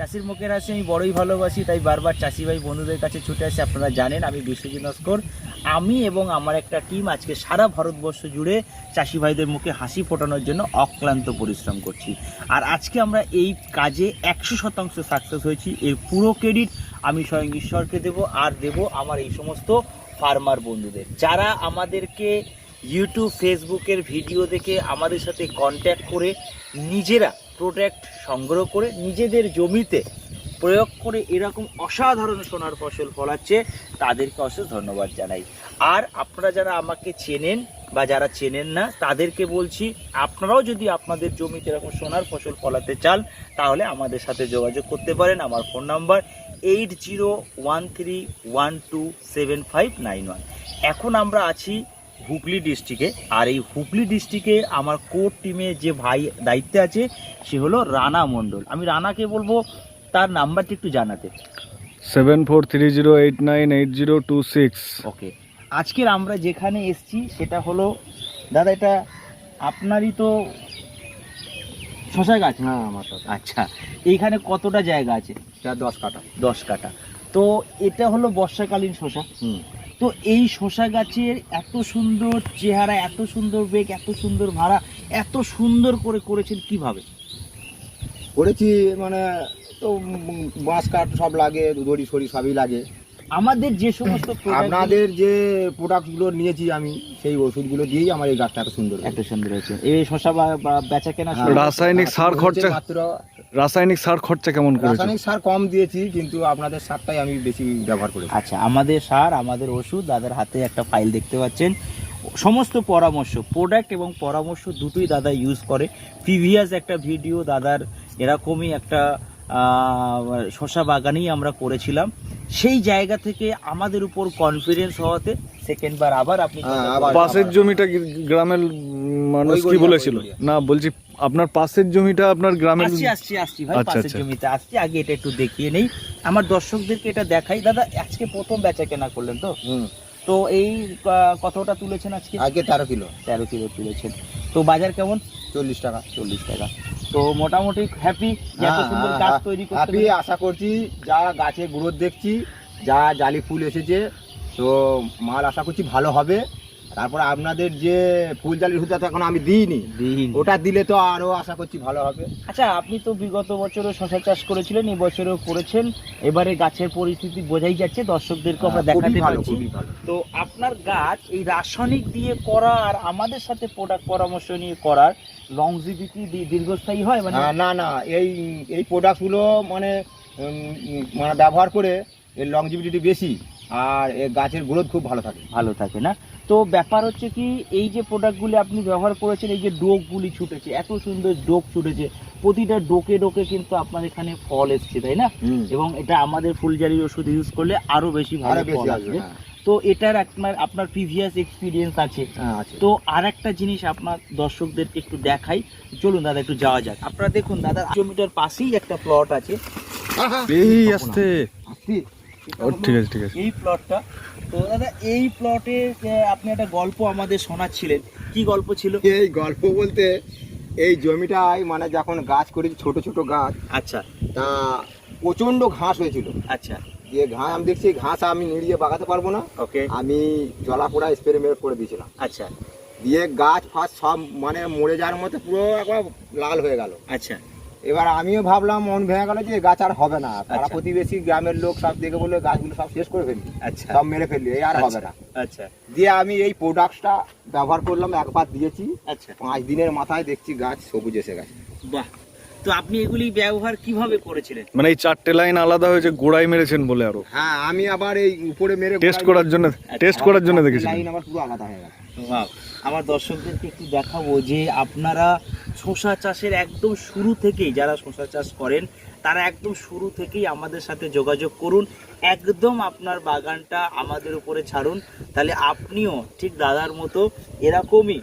চাষির মুখের হাসি, আমি বড়ই ভালোবাসি, তাই বারবার চাষি ভাই বন্ধুদের কাছে ছুটে আসি, আপনারা জানেন আমি বিশ্বজিৎ নস্কর আমি এবং আমার একটা টিম আজকে সারা ভারতবর্ষ জুড়ে চাষি ভাইদের মুখে হাসি ফোটানোর জন্য অক্লান্ত পরিশ্রম করছি। আর আজকে আমরা এই কাজে একশো শতাংশ সাকসেস হয়েছি, এর পুরো ক্রেডিট আমি স্বয়ং ঈশ্বরকে দেব, আর দেব আমার এই সমস্ত ফার্মার বন্ধুদের। যারা আমাদেরকে ইউটিউব ফেসবুকের ভিডিও দেখে আমাদের সাথে কন্ট্যাক্ট করে নিজেরা প্রোডাক্ট সংগ্রহ করে নিজেদের জমিতে প্রয়োগ করে এরকম অসাধারণ সোনার ফসল ফলাচ্ছে, তাদেরকে অশেষ ধন্যবাদ জানাই। আর আপনারা যারা আমাকে চেনেন বা যারা চেনেন না, তাদেরকে বলছি, আপনারাও যদি আপনাদের জমিতে এরকম সোনার ফসল ফলাতে চান, তাহলে আমাদের সাথে যোগাযোগ করতে পারেন। আমার phone number eight zero one three one two seven five nine one. এখন আমরা আছি হুগলি ডিস্ট্রিক্টে। আর এই হুগলি ডিস্ট্রিক্টে আমার কোর টিমে যে ভাই দায়িত্বে আছে সে হলো রানা মণ্ডল। আমি রানাকে বলব তার নাম্বারটি একটু জানাতে। Seven four three zero eight nine eight zero two six. Okay. আজকের আমরা যেখানে এসছি সেটা হলো দাদা এটা আপনারই তো শশা গাছ? হ্যাঁ আমার আচ্ছা। এইখানে কতটা জায়গা আছে? দশ কাটা দশ কাটা তো এটা হলো বর্ষাকালীন শশা। হুম। তো এই শশা গাছের এত সুন্দর চেহারা এত সুন্দর বেগ এত সুন্দর ভাড়া এত সুন্দর করে করেছেন কীভাবে? করেছি মানে তো বাঁশ কাঠ সব লাগে দড়ি সড়ি সবই লাগে। আমাদের যে সমস্ত আপনাদের যে প্রোডাক্টগুলো নিয়েছি আমি সেই ওষুধগুলো দিয়েই আমার এই গাছটা এত সুন্দর এত সুন্দর হয়েছে। এই শশা বা- বেচা কেনা হ্যাঁ। রাসায়নিক সার খরচা মাত্র রাসায়নিক সার খরচা কেমন করেছে? রাসায়নিক সার কম দিয়েছি কিন্তু আপনাদের সারটাই আমি বেশি ব্যবহার করি আচ্ছা আমাদের সার আমাদের ওষুধ দাদার হাতে একটা ফাইল দেখতে পাচ্ছেন। সমস্ত পরামর্শ প্রোডাক্ট এবং পরামর্শ দুটোই দাদা ইউজ করে। প্রিভিয়াস একটা ভিডিও দাদার এরকমই একটা শশা বাগানেই আমরা করেছিলাম। সেই জায়গা থেকে আমাদের উপর কনফিডেন্স হওয়াতে সেকেন্ড বার আবার আপনি হ্যাঁ। পাশের জমিটা গ্রামের মানুষ কি বলেছিল? না বলছি আপনার পাশের জমিটা আপনার গ্রামের আসছি আসছি আসছি ভাই আচ্ছা, পাশের আচ্ছা। জমিতে। আসছি আগে এটা একটু দেখিয়ে নেই। আমার দর্শকদেরকে এটা দেখাই। দাদা আজকে প্রথম বেচা কেনা করলেন তো? হুম। তো এই কতটা তুলেছেন আজকে? আগে তেরো কিলো। তেরো কিলো তুলেছেন। তো বাজার কেমন? চল্লিশ টাকা। চল্লিশ টাকা। তো মোটামুটি হ্যাপি এত হ্যাঁ, সুন্দর গাছ হ্যাঁ। তৈরি করতে আমি আশা করছি যা গাছে গ্রোথ দেখছি যা জালি ফুল এসেছে তো মাল আশা করছি ভালো হবে। তারপরে আপনাদের যে ফুল জালির হুদা তো এখন আমি দিইনি। ওটা দিলে তো আরও আশা করছি ভালো হবে। আচ্ছা আপনি তো বিগত বছরও শশা চাষ করেছিলেন এই বছরও করেছেন। এবারে গাছের পরিস্থিতি বোঝাই যাচ্ছে দর্শকদেরকে আমরা হ্যাঁ, দেখাতে পারছি। তো আপনার গাছ এই রাসায়নিক দিয়ে করা আর আমাদের সাথে প্রোডাক্ট পরামর্শ নিয়ে করার লংজিভিটি দীর্ঘস্থায়ী হয়? মানে না না এই এই প্রোডাক্টগুলো মানে মানে ব্যবহার করে এর লংজিভিটি বেশি। আর গাছের গ্রোথ খুব ভালো থাকে। ভালো থাকে না? তো ব্যাপার হচ্ছে কি এই যে প্রোডাক্টগুলি আপনি ব্যবহার করেছেন এই যে ডোকগুলি ছুটেছে এত সুন্দর ডোক ছুটেছে প্রতিটা ডোকে ডোকে কিন্তু আপনার এখানে ফল এসছে তাই না? এবং এটা আমাদের ফুলজারির ওষুধ ইউজ করলে আরও বেশি ভালো বেশি ফল আসবে হ্যাঁ। তো এটার আপনার আপনার প্রিভিয়াস এক্সপিরিয়েন্স আছে। তো আর একটা জিনিস আপনার দর্শকদেরকে একটু দেখাই। চলুন দাদা একটু যাওয়া যাক। আপনারা দেখুন দাদা জমিটার পাশেই একটা প্লট আছে। এই আসতে ঠিক আছে ঠিক আছে। এই প্লটটা তো দাদা এই প্লটে আপনি একটা গল্প আমাদের শোনাচ্ছিলেন। কি গল্প ছিল? এই গল্প বলতে এই জমিটায় মানে যখন গাছ করেছি ছোট ছোট গাছ আচ্ছা। তা প্রচণ্ড ঘাস হয়েছিল। আচ্ছা। দিয়ে ঘাস আমি দেখছি এই ঘাস আমি নিড়িয়ে বাগাতে পারব না। ওকে। আমি জলা পোড়া স্প্রে মেরে করে দিয়েছিলাম। আচ্ছা। দিয়ে গাছ ফাছ সব মানে মরে যাওয়ার মতো পুরো একবার লাল হয়ে গেল। আচ্ছা। এবার আমিও ভাবলাম মন ভেঙে গেল যে গাছ আর হবে না। পাড়া আচ্ছা। প্রতিবেশী গ্রামের লোক সব দেখে বলল গাছগুলো সব শেষ করে ফেললি আচ্ছা। সব মেরে ফেললি এই আর হবে না। আচ্ছা। দিয়ে আমি এই প্রোডাক্টটা ব্যবহার করলাম একবার দিয়েছি। আচ্ছা। পাঁচ দিনের মাথায় দেখছি গাছ সবুজ এসে গেছে। বাহ। তো আপনি এগুলি ব্যবহার কীভাবে করেছিলেন? মানে এই চারটে লাইন আলাদা হয়েছে গোড়ায় মেরেছেন বলে আরও। হ্যাঁ আমি আবার এই উপরে মেরে টেস্ট করার জন্য টেস্ট করার জন্য দেখেছি লাইন আবার পুরো আলাদা হয়ে গেছে। আমার দর্শকদেরকে একটু দেখাবো যে আপনারা শশা চাষের একদম শুরু থেকেই যারা শশা চাষ করেন তারা একদম শুরু থেকেই আমাদের সাথে যোগাযোগ করুন। একদম আপনার বাগানটা আমাদের উপরে ছাড়ুন। তাহলে আপনিও ঠিক দাদার মতো এরকমই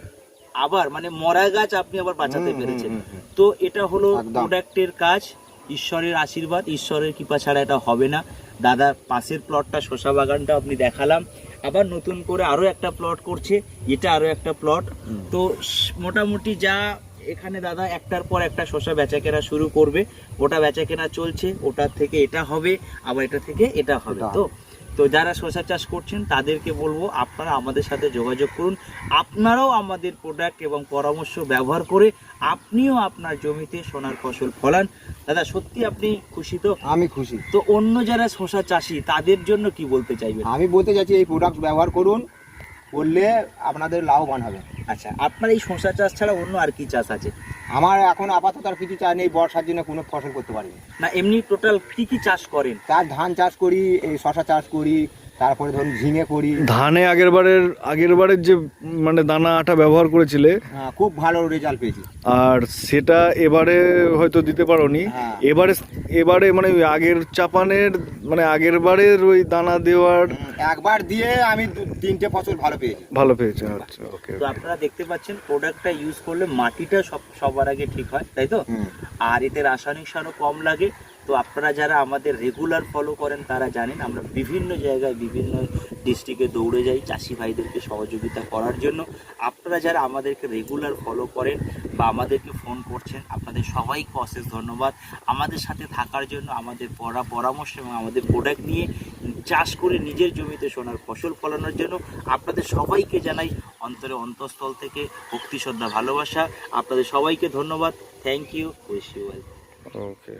আবার মানে মরা গাছ আপনি আবার বাঁচাতে পেরেছেন। তো এটা হলো। প্রোডাক্টের কাজ। ঈশ্বরের আশীর্বাদ ঈশ্বরের কৃপা ছাড়া এটা হবে না। দাদার পাশের প্লটটা শশা বাগানটা আপনি দেখালাম। আবার নতুন করে আরও একটা প্লট করছে এটা আরও একটা প্লট তো মোটামুটি যা এখানে দাদা একটার পর একটা শশা বেচা কেনা শুরু করবে। ওটা বেচা কেনা চলছে ওটার থেকে এটা হবে আবার এটা থেকে এটা হবে। তো তো যারা শসা চাষ করছেন তাদেরকে বলব আপনারা আমাদের সাথে যোগাযোগ করুন। আপনারাও আমাদের প্রোডাক্ট এবং পরামর্শ ব্যবহার করে আপনিও আপনার জমিতে সোনার ফসল ফলান। দাদা সত্যি আপনি খুশি তো? আমি খুশি। তো অন্য যারা শসা চাষি তাদের জন্য কি বলতে চাইবেন? আমি বলতে চাইছি এই প্রোডাক্ট ব্যবহার করুন করলে আপনাদের লাভবান হবে। আচ্ছা আপনার এই শসা চাষ ছাড়া অন্য আর কি চাষ আছে? আমার এখন আপাতত আর কিছু চাষ নেই বর্ষার জন্য কোনো ফসল করতে পারিনি। না এমনি টোটাল কি কি চাষ করেন? চাষ ধান চাষ করি এই শশা চাষ করি তারপরে ধরুন ঝিঙে করি ধানে আগের বারের আগের বারের যে মানে দানা আটা ব্যবহার করেছিলে হ্যাঁ, খুব ভালো রেজাল্ট পেয়েছি। আর সেটা এবারে হয়তো দিতে পারোনি। হ্যাঁ। এবারে এবারে মানে ওই আগের চাপানের মানে আগের বারের ওই দানা দেওয়ার একবার দিয়ে আমি তিনটে ফসল ভালো পেয়েছি। ভালো পেয়েছে আচ্ছা ওকে তো আপনারা দেখতে পাচ্ছেন প্রোডাক্টটা ইউজ করলে মাটিটা সব সবার আগে ঠিক হয় তাই তো? আর এতে রাসায়নিক সারও কম লাগে তো আপনারা যারা আমাদের রেগুলার ফলো করেন, তারা জানেন আমরা বিভিন্ন জায়গায়, বিভিন্ন ডিস্ট্রিক্টে দৌড়ে যাই চাষি ভাইদেরকে সহযোগিতা করার জন্য। আপনারা যারা আমাদেরকে রেগুলার ফলো করেন বা আমাদেরকে ফোন করছেন, আপনাদের সবাইকে অশেষ ধন্যবাদ। আমাদের সাথে থাকার জন্য আমাদের পড়া পরামর্শ এবং আমাদের প্রোডাক্ট নিয়ে চাষ করে নিজের জমিতে সোনার ফসল ফলানোর জন্য আপনাদের সবাইকে জানাই অন্তরে অন্তঃস্থল থেকে ভক্তি, শ্রদ্ধা, ভালোবাসা। আপনাদের সবাইকে ধন্যবাদ। Thank you wish you well okay